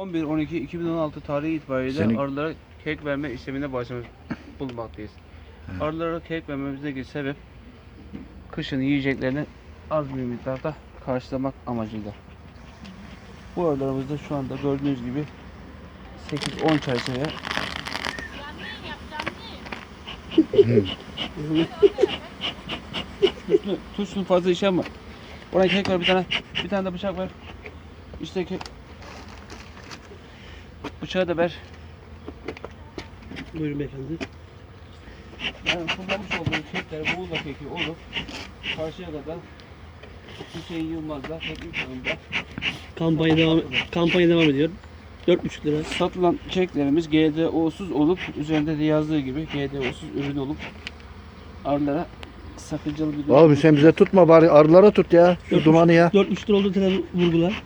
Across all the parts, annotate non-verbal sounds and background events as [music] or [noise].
11-12-2016 tarihi itibariyle Senin- arılara kek verme işlemine başlamış bulunmaktayız. Arılara kek vermemizdeki sebep kışın yiyeceklerini az bir miktarda karşılamak amacıyla. Bu arılarımızda şu anda gördüğünüz gibi 8-10 çerçeve [laughs] tuşlu fazla iş yapma. Oraya kek ver bir tane. Bir tane de bıçak ver. İşte kek. Bıçağı da ver. Buyurun beyefendi. Yani kullanmış olduğum kekler buğula keki olup karşıya kadar Hüseyin Yılmaz'da teknik oyunda Kampanya devam kampanya devam ediyor. 4,5 lira. satılan keklerimiz GDO'suz olup üzerinde de yazdığı gibi GDO'suz ürün olup arılara sakıncalı bir Oğlum sen bize tutma bari arılara tut ya. Şu dumanı ya. 4,5 lira oldu tane vurgular.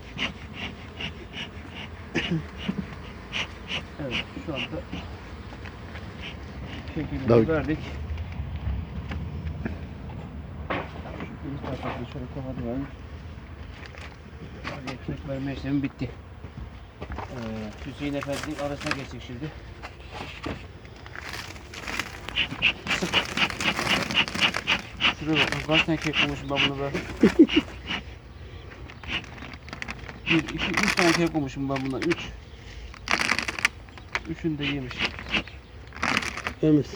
Evet şu anda kekimizi Dav- verdik. Şu üst tarafını şöyle kapatıyorum. Verme işlemi bitti. Ee, Hüseyin Efendi'nin arasına geçtik şimdi. Şuraya bakın kaç tane kek bulmuşum ben bunu be. Bir, iki, üç tane kek bulmuşum ben buna. Üç. Üçünü de yemiş. Ölmez.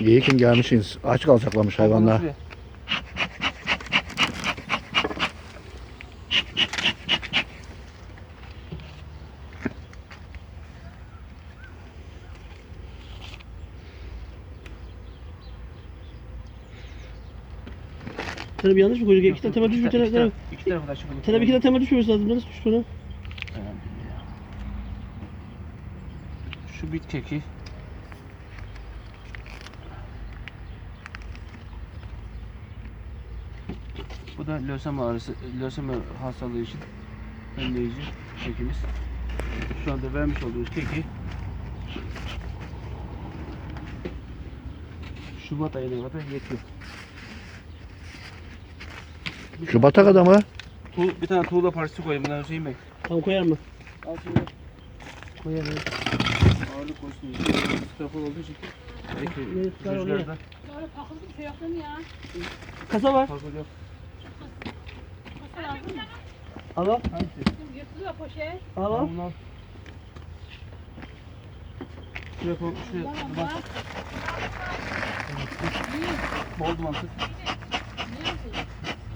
İyi ki gelmişsiniz. Aç kalacaklarmış hayvanlar. Bir yanlış mı koyduk? İki tane temel iki düşmüş. iki tane temel düşmüş lazım. Nasıl düştü ona? Şu bit keki. Bu da lösemi ağrısı, lösemi hastalığı için önleyici kekimiz. Şu anda vermiş olduğumuz keki Şubat ayına kadar yetiyor. Şubat'a kadar mı? Tuğ, bir tane tuğla parçası koyayım bundan Hüseyin Bey. Tam koyar mı? Al şimdi. Koyar mı? Ağırlık olsun. Trafol olduğu için. Oraya. rüzgarda Böyle takıldı bir şey mi ya? Kasa var. fazla yok. Nasıl lazım? Al al. Hangisi? Yırtılıyor poşet. Al al. Al al. Şuraya koy, şuraya. Bak, bol duman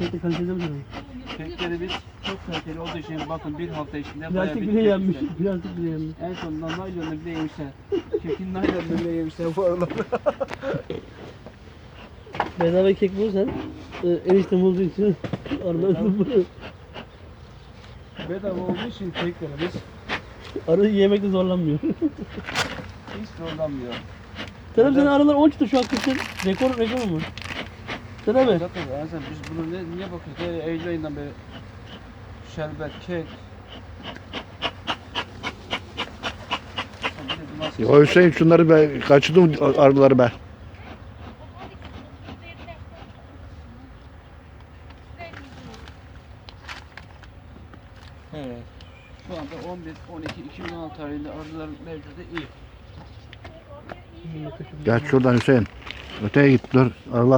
de kalitede mi canım? Kekleri biz çok kaliteli olduğu için bakın bir hafta içinde bayağı Plastik bir bile yenmiş. Plastik bile yenmiş. En sonunda naylonu bile yemişler. Kekin naylonunu bile yemişler bu aralar. [laughs] Bedava kek bulursan e, eniştem olduğu için arada bunu. Bedava olduğu için keklerimiz Arı yemekte zorlanmıyor. hiç zorlanmıyor. Selam senin aralar 10 çıktı şu an kışın. Rekor rekor mu? Selam mi? Zaten yani sen biz bunu ne, niye bakıyoruz? E, Eylül ayından beri şerbet, kek. Ya Hüseyin şunları be kaçırdım arıları be. Evet. Şu anda 11, 12, 2016 tarihinde arıların mevcudu iyi. Gel şuradan Hüseyin. Öteye git dur. Arılar